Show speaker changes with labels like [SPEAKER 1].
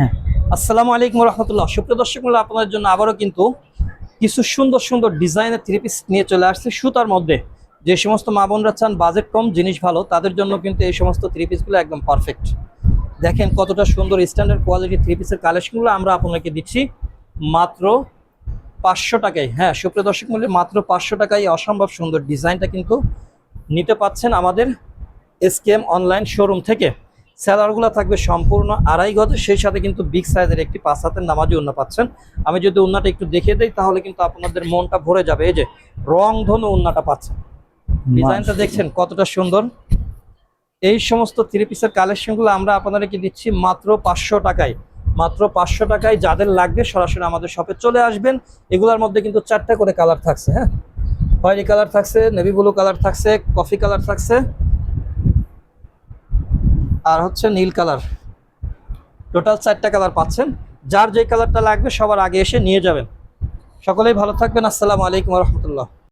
[SPEAKER 1] হ্যাঁ।
[SPEAKER 2] আসসালামু আলাইকুম রহমতুল্লাহ সুপ্রিয় দর্শক মূল্য আপনাদের জন্য আবারও কিন্তু কিছু সুন্দর সুন্দর ডিজাইনের থ্রি পিস নিয়ে চলে আসছে। সুতার মধ্যে যে সমস্ত মা বোনরা চান বাজেট কম, জিনিস ভালো, তাদের জন্য কিন্তু এই সমস্ত থ্রি পিসগুলো একদম পারফেক্ট দেখেন কতটা সুন্দর স্ট্যান্ডার্ড কোয়ালিটি থ্রি পিসের কালেকশনগুলো আমরা আপনাকে দিচ্ছি। মাত্র পাঁচশো টাকায়। হ্যাঁ সুপ্রিয় দর্শক মূল্যে মাত্র পাঁচশো টাকায় অসম্ভব সুন্দর ডিজাইনটা কিন্তু নিতে পাচ্ছেন আমাদের এসকেএম অনলাইন শোরুম থেকে। স্যালারগুলো থাকবে সম্পূর্ণ আড়াই গজ। সেই সাথে কিন্তু বিগ সাইজের একটি পাঁচ হাতের নামাজি উন্না পাচ্ছেন। আমি যদি উন্নাটা একটু দেখিয়ে দিই তাহলে কিন্তু আপনাদের মনটা ভরে যাবে। এই যে রং ধনু উন্নাটা পাচ্ছেন। ডিজাইনটা দেখছেন কতটা সুন্দর। এই সমস্ত থ্রি পিসের কালেকশনগুলো আমরা আপনাদেরকে দিচ্ছি মাত্র পাঁচশো টাকায়। মাত্র পাঁচশো টাকায় যাদের লাগবে সরাসরি আমাদের শপে চলে আসবেন। এগুলোর মধ্যে কিন্তু চারটা করে কালার থাকছে হ্যাঁ? খয়েরি কালার থাকছে নেভি ব্লু কালার থাকছে কফি কালার থাকছে। আর হচ্ছে নীল কালার। টোটাল চারটা কালার পাচ্ছেন। যার যে কালারটা লাগবে সবার আগে এসে নিয়ে যাবেন। সকলেই ভালো থাকবেন। আসসালামু আলাইকুম রহমতুল্লাহ।